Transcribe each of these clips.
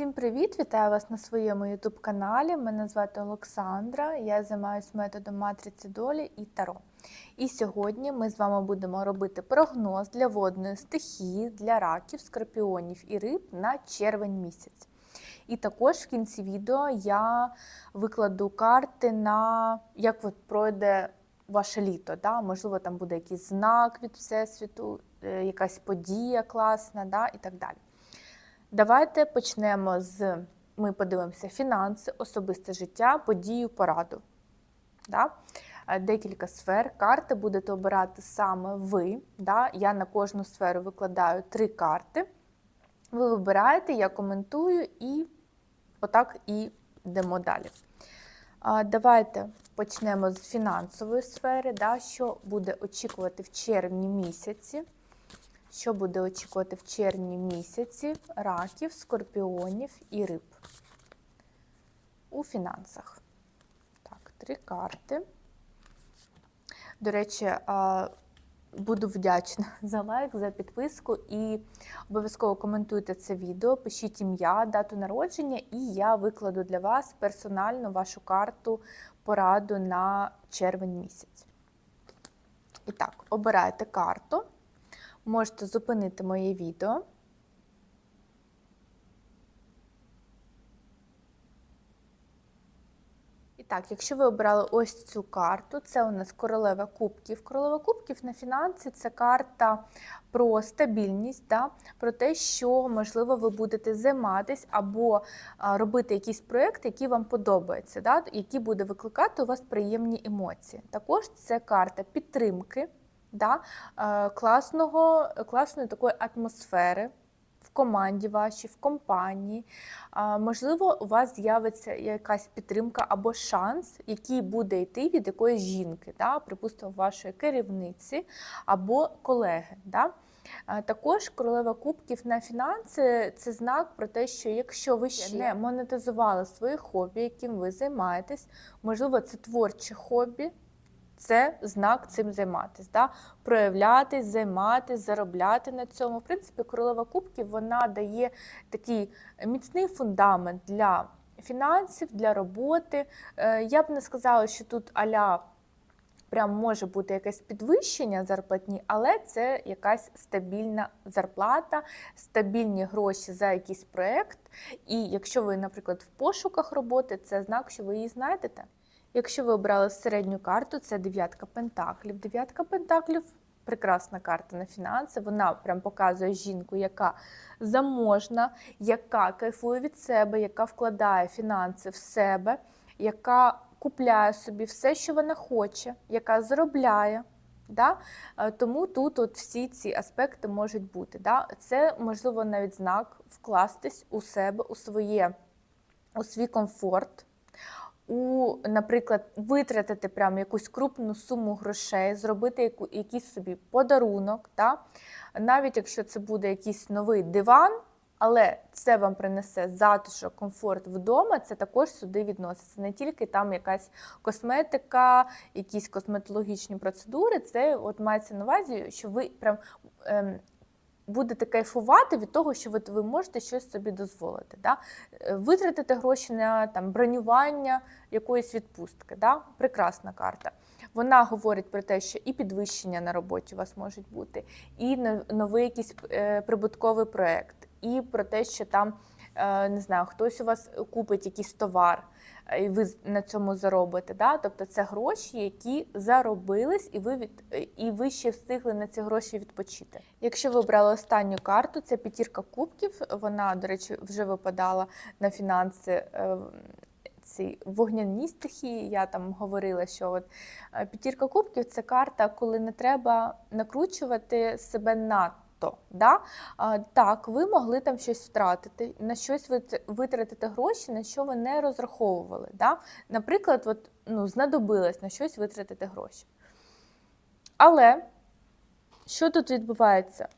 Всім привіт! Вітаю вас на своєму youtube каналі. Мене звати Олександра. Я займаюся методом матриці долі і таро. І сьогодні ми з вами будемо робити прогноз для водної стихії для раків, скорпіонів і риб на червень місяць. І також в кінці відео я викладу карти на як от пройде ваше літо. Да? Можливо, там буде якийсь знак від Всесвіту, е, якась подія класна да? і так далі. Давайте почнемо з ми подивимося фінанси, особисте життя, подію, пораду. Да? Е, Декілька сфер. Карти будете обирати саме ви. Да? Я на кожну сферу викладаю три карти. Ви вибираєте, я коментую і отак і йдемо далі. Давайте почнемо з фінансової сфери, да? що буде очікувати в червні місяці. Що буде очікувати в червні місяці раків, скорпіонів і риб у фінансах. Так, три карти. До речі, буду вдячна за лайк, за підписку і обов'язково коментуйте це відео, пишіть ім'я, дату народження, і я викладу для вас персонально вашу карту пораду на червень місяць. І так, обирайте карту. Можете зупинити моє відео. І так, якщо ви обрали ось цю карту, це у нас королева кубків. Королева кубків на фінанси це карта про стабільність, да? про те, що, можливо, ви будете займатися або робити якийсь проєкт, який вам подобається, да? який буде викликати у вас приємні емоції. Також це карта підтримки да, е, класного, класної такої атмосфери в команді вашій, в компанії. Можливо, у вас з'явиться якась підтримка або шанс, який буде йти від якоїсь жінки, да, припустимо, вашої керівниці або колеги. Да. Також королева кубків на фінанси це знак про те, що якщо ви ще не монетизували своє хобі, яким ви займаєтесь, можливо, це творче хобі це знак цим займатися, да? проявлятись, займатись, заробляти на цьому. В принципі, королева кубків вона дає такий міцний фундамент для фінансів, для роботи. Е, Я б не сказала, що тут аля. Прям може бути якесь підвищення зарплатні, але це якась стабільна зарплата, стабільні гроші за якийсь проєкт. І якщо ви, наприклад, в пошуках роботи, це знак, що ви її знайдете. Якщо ви обрали середню карту, це дев'ятка пентаклів. Дев'ятка пентаклів прекрасна карта на фінанси. Вона прям показує жінку, яка заможна, яка кайфує від себе, яка вкладає фінанси в себе, яка купляє собі все, що вона хоче, яка заробляє. Да? Е, Тому тут от всі ці аспекти можуть бути. Да? Це можливо навіть знак вкластись у себе, у своє, у свій комфорт у, наприклад, витратити прямо якусь крупну суму грошей, зробити яку, якийсь собі подарунок, та? навіть якщо це буде якийсь новий диван, але це вам принесе затишок, комфорт вдома, це також сюди відноситься. Не тільки там якась косметика, якісь косметологічні процедури, це от мається на увазі, що ви прям. Ем, будете кайфувати від того, що ви, ви можете щось собі дозволити. Да? Е, Витратити гроші на там, бронювання якоїсь відпустки. Да? Прекрасна карта. Вона говорить про те, що і підвищення на роботі у вас можуть бути, і новий якийсь е, прибутковий проєкт, і про те, що там не знаю, хтось у вас купить якийсь товар і ви на цьому заробите. Да? Тобто це гроші, які заробились, і ви від і ви ще встигли на ці гроші відпочити. Якщо ви обрали останню карту, це п'ятірка кубків. Вона, до речі, вже випадала на фінанси. Е, ці вогняні стихії, я там говорила, що от е, п'ятірка кубків це карта, коли не треба накручувати себе надто то да? так, ви могли там щось втратити, на щось витратити гроші, на що ви не розраховували. Да? Наприклад, от, ну, знадобилось на щось витратити гроші. Але що тут відбувається?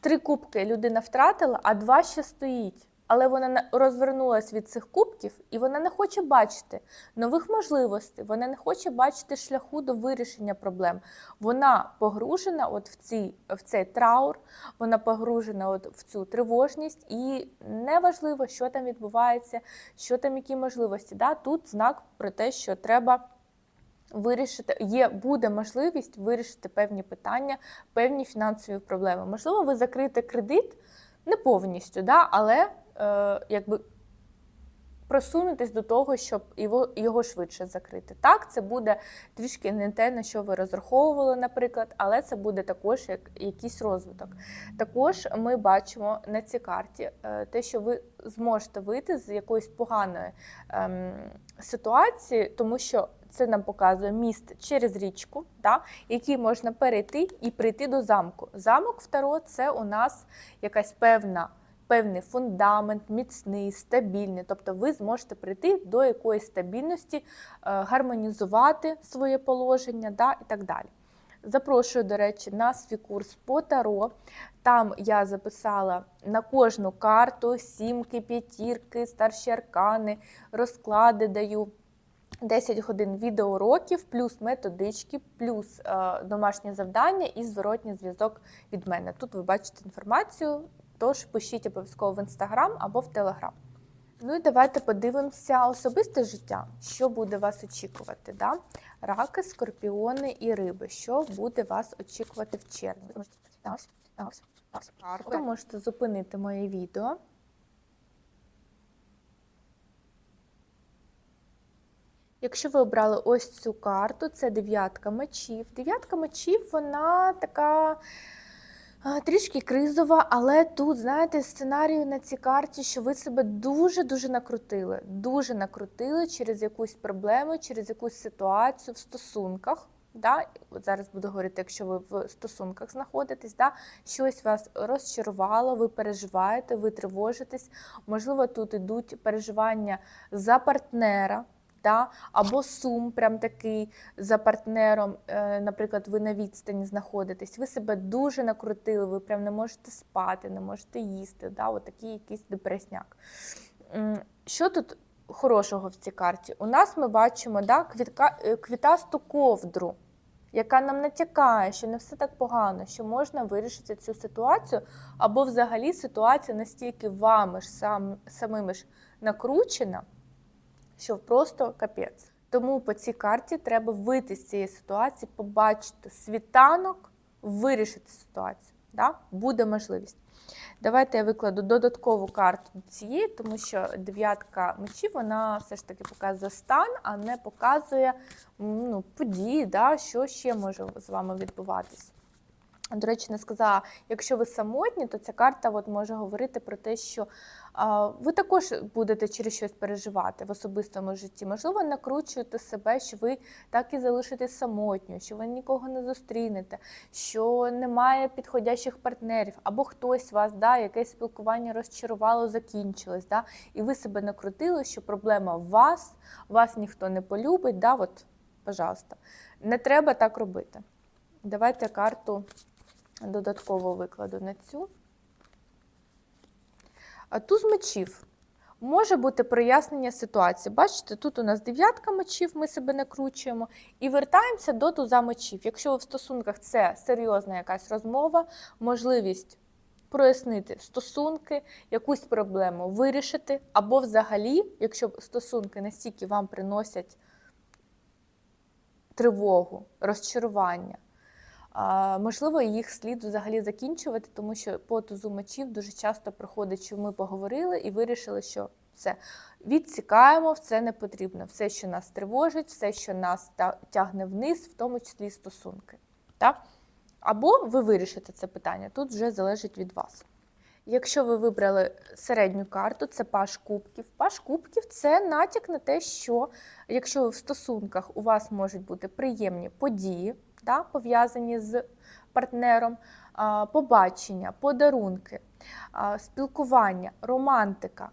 Три кубки людина втратила, а два ще стоїть. Але вона розвернулась від цих кубків, і вона не хоче бачити нових можливостей, вона не хоче бачити шляху до вирішення проблем. Вона погружена от в, ці, в цей траур, вона погружена от в цю тривожність, і неважливо, що там відбувається, що там які можливості. Да? Тут знак про те, що треба вирішити, є, буде можливість вирішити певні питання, певні фінансові проблеми. Можливо, ви закриєте кредит не повністю, да? але е, якби просунутись до того, щоб його, його швидше закрити. Так, це буде трішки не те, на що ви розраховували, наприклад, але це буде також як якийсь розвиток. Також ми бачимо на цій карті е, те, що ви зможете вийти з якоїсь поганої ем, ситуації, тому що це нам показує міст через річку, да, який можна перейти і прийти до замку. Замок Второ це у нас якась певна. Певний фундамент, міцний, стабільний, тобто ви зможете прийти до якоїсь стабільності, е, гармонізувати своє положення да, і так далі. Запрошую, до речі, на свій курс по таро. Там я записала на кожну карту сімки, п'ятірки, старші аркани, розклади даю. 10 годин відеоуроків, плюс методички, плюс е, домашнє завдання і зворотній зв'язок від мене. Тут ви бачите інформацію, тож пишіть обов'язково в інстаграм або в телеграм. Ну і давайте подивимося особисте життя, що буде вас очікувати. Да? Раки, скорпіони і риби. Що буде вас очікувати в червні? Карту можете зупинити моє відео. Якщо ви обрали ось цю карту, це дев'ятка мечів. Дев'ятка мечів, вона така трішки кризова, але тут, знаєте, сценарій на цій карті, що ви себе дуже-дуже накрутили. Дуже накрутили через якусь проблему, через якусь ситуацію в стосунках. Да? От зараз буду говорити, якщо ви в стосунках знаходитесь, да? щось вас розчарувало, ви переживаєте, ви тривожитесь. Можливо, тут ідуть переживання за партнера. Да? Або сум, прям такий за партнером, е, наприклад, ви на відстані знаходитесь, ви себе дуже накрутили, ви прям не можете спати, не можете їсти. Да? От якийсь депресняк. Що тут хорошого в цій карті? У нас ми бачимо да, квітка, е, квітасту ковдру, яка нам натякає, що не все так погано, що можна вирішити цю ситуацію, або взагалі ситуація настільки вами ж сам, самими ж накручена що просто капець. Тому по цій карті треба вийти з цієї ситуації, побачити світанок, вирішити ситуацію. Да? Буде можливість. Давайте я викладу додаткову карту до цієї, тому що дев'ятка мечів вона все ж таки показує стан, а не показує ну, події, да, що ще може з вами відбуватись. До речі, не сказала, якщо ви самотні, то ця карта от може говорити про те, що ви також будете через щось переживати в особистому житті. Можливо, накручуєте себе, що ви так і залишитесь самотньою, що ви нікого не зустрінете, що немає підходящих партнерів, або хтось вас, да, якесь спілкування розчарувало, закінчилось, да, і ви себе накрутили, що проблема в вас, вас ніхто не полюбить. Да, от, пожалуйста. Не треба так робити. Давайте карту додатково викладу на цю. А туз мечів. Може бути прояснення ситуації. Бачите, тут у нас дев'ятка мечів, ми себе накручуємо, і вертаємося до туза мечів. Якщо в стосунках це серйозна якась розмова, можливість прояснити стосунки, якусь проблему вирішити, або взагалі, якщо стосунки настільки вам приносять тривогу, розчарування. Можливо, їх слід взагалі закінчувати, тому що по мечів дуже часто проходить, що ми поговорили і вирішили, що все відсікаємо, все не потрібно. Все, що нас тривожить, все, що нас тягне вниз, в тому числі стосунки. Так? Або ви вирішите це питання, тут вже залежить від вас. Якщо ви вибрали середню карту, це паш кубків. Паш кубків це натяк на те, що якщо ви в стосунках у вас можуть бути приємні події, да, пов'язані з партнером, побачення, подарунки, спілкування, романтика,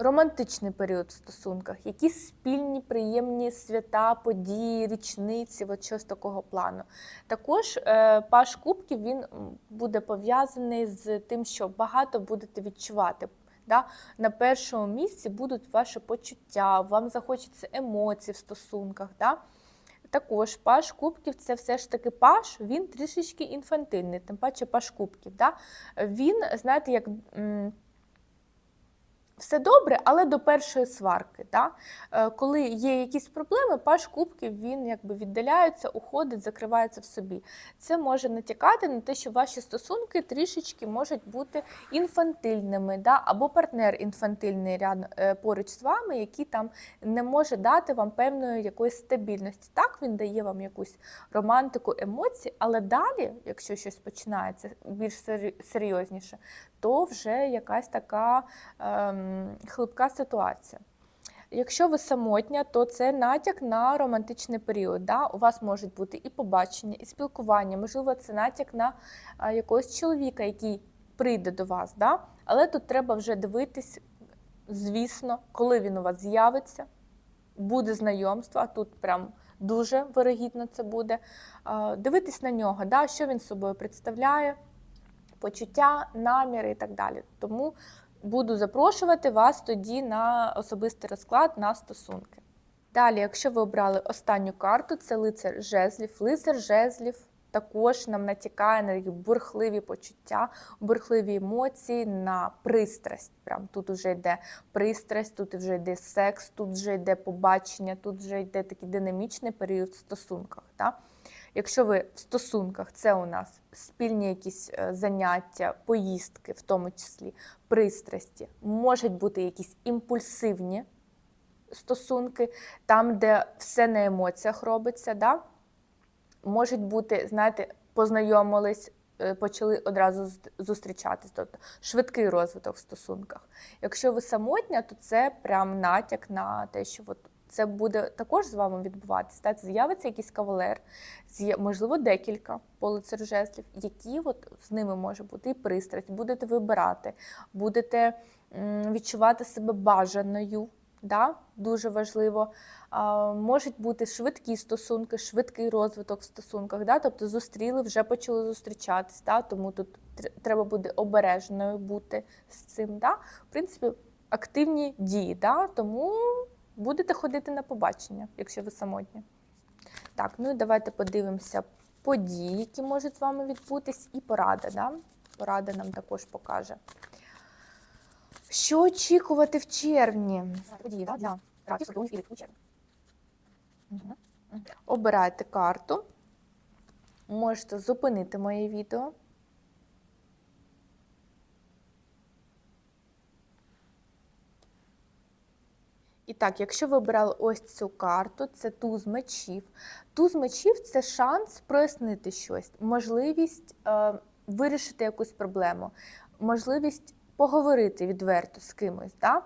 романтичний період в стосунках, якісь спільні приємні свята, події, річниці, от щось такого плану. Також е, паш кубків він буде пов'язаний з тим, що багато будете відчувати. Да? На першому місці будуть ваші почуття, вам захочеться емоцій в стосунках. Да? Також паш кубків це все ж таки паш, він трішечки інфантильний, тим паче паш кубків. Да? Він, знаєте, як. Все добре, але до першої сварки. Да? Е, Коли є якісь проблеми, паш кубків він якби віддаляється, уходить, закривається в собі. Це може натякати на те, що ваші стосунки трішечки можуть бути інфантильними, да? або партнер інфантильний рядом е, поруч з вами, який там не може дати вам певної якоїсь стабільності. Так, він дає вам якусь романтику, емоції, але далі, якщо щось починається більш серйозніше, то вже якась така ем, хлипка ситуація. Якщо ви самотня, то це натяк на романтичний період. Да? У вас можуть бути і побачення, і спілкування, можливо, це натяк на якогось чоловіка, який прийде до вас. Да? Але тут треба вже дивитись, звісно, коли він у вас з'явиться, буде знайомство, а тут прям дуже вирогідно це буде. Дивитись на нього, да? що він собою представляє, почуття, наміри і так далі. Тому буду запрошувати вас тоді на особистий розклад на стосунки. Далі, якщо ви обрали останню карту, це лицар жезлів. Лицар жезлів також нам натякає на такі бурхливі почуття, бурхливі емоції, на пристрасть. Прям тут вже йде пристрасть, тут вже йде секс, тут вже йде побачення, тут вже йде такий динамічний період в стосунках. Да? Якщо ви в стосунках, це у нас спільні якісь е, заняття, поїздки, в тому числі пристрасті, можуть бути якісь імпульсивні стосунки, там, де все на емоціях робиться. Да? Можуть бути, знаєте, познайомились, е, почали одразу зустрічатись, тобто швидкий розвиток в стосунках. Якщо ви самотня, то це прям натяк на те, що от це буде також з вами відбуватися. Так? З'явиться якийсь кавалер, можливо, декілька по які от з ними може бути і пристрасть, будете вибирати, будете відчувати себе бажаною. Да? Дуже важливо. А, можуть бути швидкі стосунки, швидкий розвиток в стосунках. Да? Тобто зустріли, вже почали зустрічатись. Да? Тому тут треба буде обережною бути з цим. Да? В принципі, активні дії. Да? Тому будете ходити на побачення, якщо ви самотні. Так, ну і давайте подивимося події, які можуть з вами відбутись, і порада. Да? Порада нам також покаже. Що очікувати в червні? Події, да? для раків, у червні. Обирайте карту. Можете зупинити моє відео. І так, якщо ви обирали ось цю карту, це туз мечів. Туз мечів це шанс прояснити щось, можливість е, вирішити якусь проблему, можливість поговорити відверто з кимось. Да?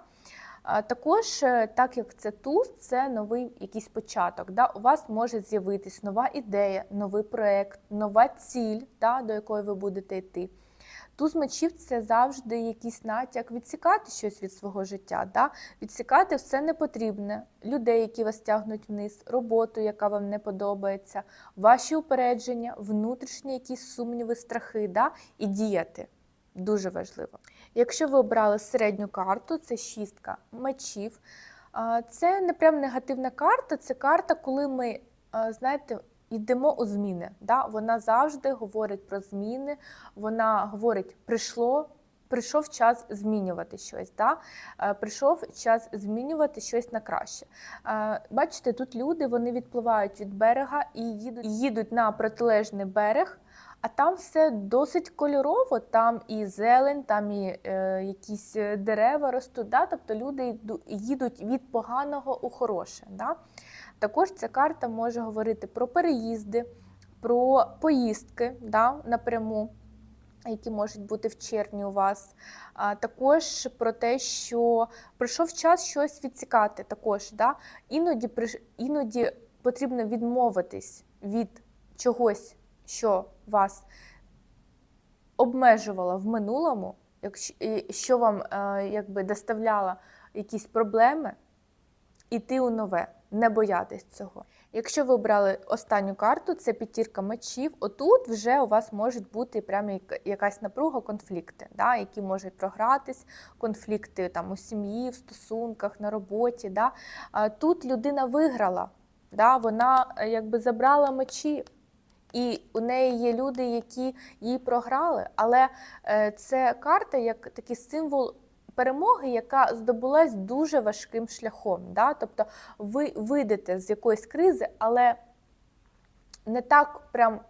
Також, е, так як це туз, це новий якийсь початок. Да? У вас може з'явитись нова ідея, новий проєкт, нова ціль, да, до якої ви будете йти. Туз мечів це завжди якийсь натяк відсікати щось від свого життя, да? відсікати все непотрібне, людей, які вас тягнуть вниз, роботу, яка вам не подобається, ваші упередження, внутрішні якісь сумніви, страхи, да? і діяти. Дуже важливо. Якщо ви обрали середню карту, це шістка мечів. Це не прям негативна карта, це карта, коли ми, знаєте, йдемо у зміни. Да? Вона завжди говорить про зміни, вона говорить, прийшло. Прийшов час змінювати щось, да? Е, прийшов час змінювати щось на краще. Е, Бачите, тут люди вони відпливають від берега і їдуть, їдуть на протилежний берег, а там все досить кольорово, там і зелень, там і е, якісь е, дерева ростуть. Да? Тобто люди їдуть від поганого у хороше. Да? Також ця карта може говорити про переїзди, про поїздки да, напряму, які можуть бути в червні у вас. А також про те, що прийшов час щось відсікати. Також да? іноді, іноді потрібно відмовитись від чогось, що вас обмежувало в минулому, що вам е, якби доставляло якісь проблеми, іти у нове. Не боятись цього. Якщо ви обрали останню карту, це п'ятірка мечів. Отут вже у вас можуть бути прямо якась напруга, конфлікти, да, які можуть програтись, конфлікти там у сім'ї, в стосунках, на роботі. Да. Тут людина виграла, да, вона е, якби забрала мечі. І у неї є люди, які їй програли, але е, це карта як такий символ перемоги, яка здобулась дуже важким шляхом. Да? Тобто ви вийдете з якоїсь кризи, але не так прям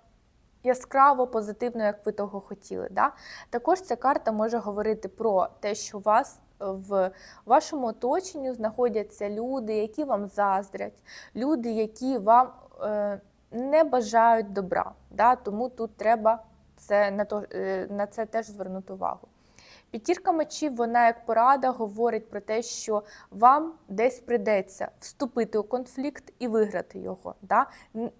яскраво позитивно, як ви того хотіли. Да? Також ця карта може говорити про те, що у вас в вашому оточенні знаходяться люди, які вам заздрять, люди, які вам е, не бажають добра. Да? Тому тут треба це, на, то, е, на це теж звернути увагу. П'ятірка мечів, вона як порада говорить про те, що вам десь прийдеться вступити у конфлікт і виграти його. Да?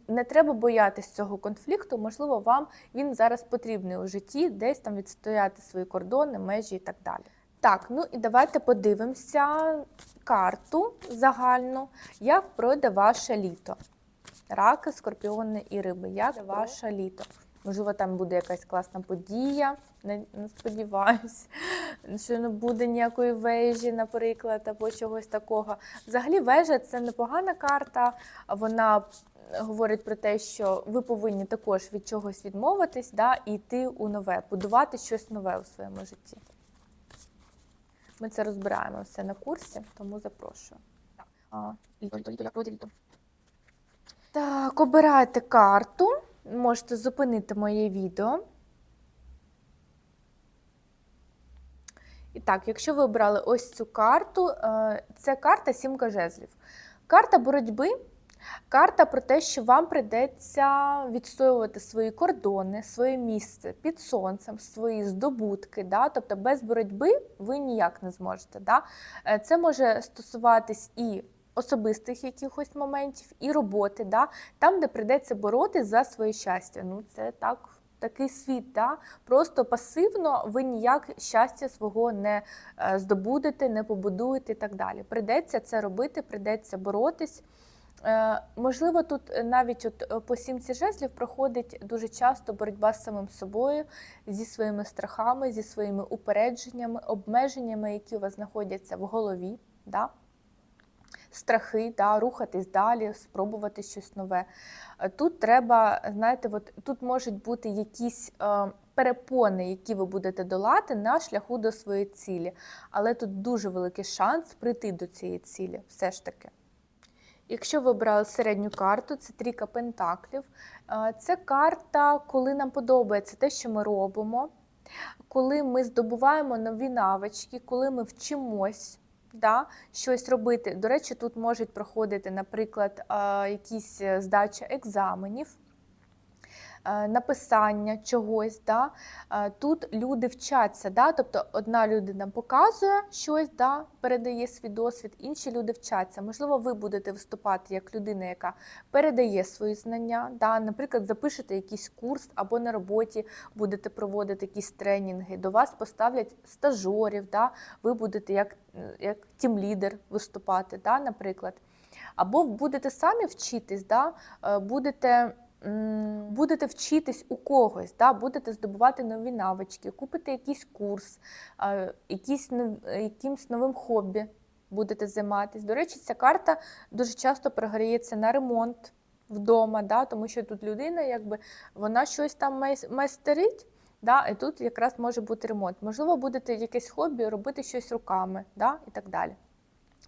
Не треба боятися цього конфлікту, можливо, вам він зараз потрібний у житті, десь там відстояти свої кордони, межі і так далі. Так, ну і давайте подивимося карту загальну, як пройде ваше літо. Раки, скорпіони і риби. Як ваше літо? Можливо, там буде якась класна подія. Не, не сподіваюсь, що не буде ніякої вежі, наприклад, або чогось такого. Взагалі, вежа це непогана карта. Вона говорить про те, що ви повинні також від чогось відмовитись да, і йти у нове, будувати щось нове у своєму житті. Ми це розбираємо все на курсі, тому запрошую. А, літо, літо, літо, літо. Так, обирайте карту. Можете зупинити моє відео. І так, якщо ви обрали ось цю карту, е, це карта сімка жезлів. Карта боротьби, карта про те, що вам прийдеться відстоювати свої кордони, своє місце під сонцем, свої здобутки. Да? Тобто без боротьби ви ніяк не зможете. Да? Е, Це може стосуватись і особистих якихось моментів, і роботи, да? там, де прийдеться боротись за своє щастя. Ну, це так. Такий світ, да? просто пасивно ви ніяк щастя свого не е, здобудете, не побудуєте і так далі. Прийдеться це робити, прийдеться боротись. Е, Можливо, тут навіть от е, по сімці жезлів проходить дуже часто боротьба з самим собою, зі своїми страхами, зі своїми упередженнями, обмеженнями, які у вас знаходяться в голові. Да? Страхи, да, рухатись далі, спробувати щось нове. Е, Тут треба, знаєте, от тут можуть бути якісь е, перепони, які ви будете долати на шляху до своєї цілі. Але тут дуже великий шанс прийти до цієї цілі, все ж таки. Якщо ви обрали середню карту, це трійка пентаклів. Е, Це карта, коли нам подобається те, що ми робимо, коли ми здобуваємо нові навички, коли ми вчимось да, щось робити. До речі, тут можуть проходити, наприклад, якісь е, здача екзаменів. Е, Написання чогось, да? Е, тут люди вчаться, да? тобто одна людина показує щось, да? передає свій досвід, інші люди вчаться. Можливо, ви будете виступати як людина, яка передає свої знання. Да? Наприклад, запишете якийсь курс або на роботі будете проводити якісь тренінги, до вас поставлять стажорів, да? ви будете як, як тім-лідер виступати, да? наприклад. Або будете самі вчитись, да? е, будете будете вчитись у когось, да? будете здобувати нові навички, купите якийсь курс, якийсь, якимсь новим хобі будете займатися. До речі, ця карта дуже часто програється на ремонт вдома, да? тому що тут людина, якби вона щось там майстерить. Да, і тут якраз може бути ремонт. Можливо, будете якесь хобі робити щось руками, да, і так далі.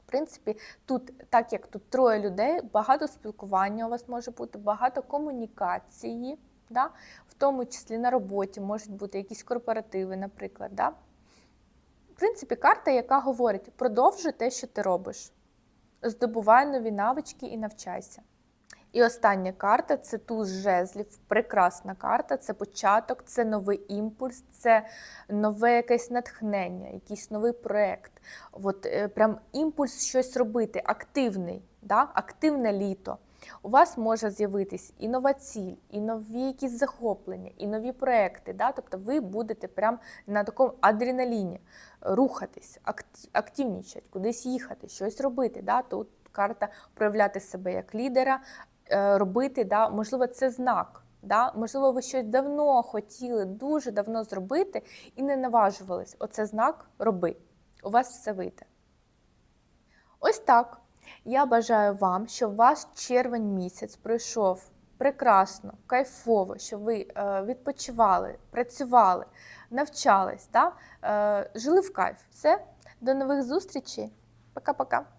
В принципі, тут, так як тут троє людей, багато спілкування у вас може бути, багато комунікації, да? в тому числі на роботі можуть бути якісь корпоративи, наприклад. Да? В принципі, карта, яка говорить: продовжуй те, що ти робиш, здобувай нові навички і навчайся. І остання карта це туз жезлів. Прекрасна карта, це початок, це новий імпульс, це нове якесь натхнення, якийсь новий проєкт. От е, прям імпульс щось робити, активний, да? активне літо. У вас може з'явитись і нова ціль, і нові якісь захоплення, і нові проекти. Да? Тобто ви будете прям на такому адреналіні рухатись, акт- активнічати, кудись їхати, щось робити. Да? Тут карта проявляти себе як лідера, робити. Да? Можливо, це знак. Да? Можливо, ви щось давно хотіли, дуже давно зробити і не наважувались. Оце знак роби. У вас все вийде. Ось так. Я бажаю вам, щоб ваш червень місяць пройшов прекрасно, кайфово, щоб ви е, відпочивали, працювали, навчались, да? е, жили в кайф. Все, до нових зустрічей. Пока-пока.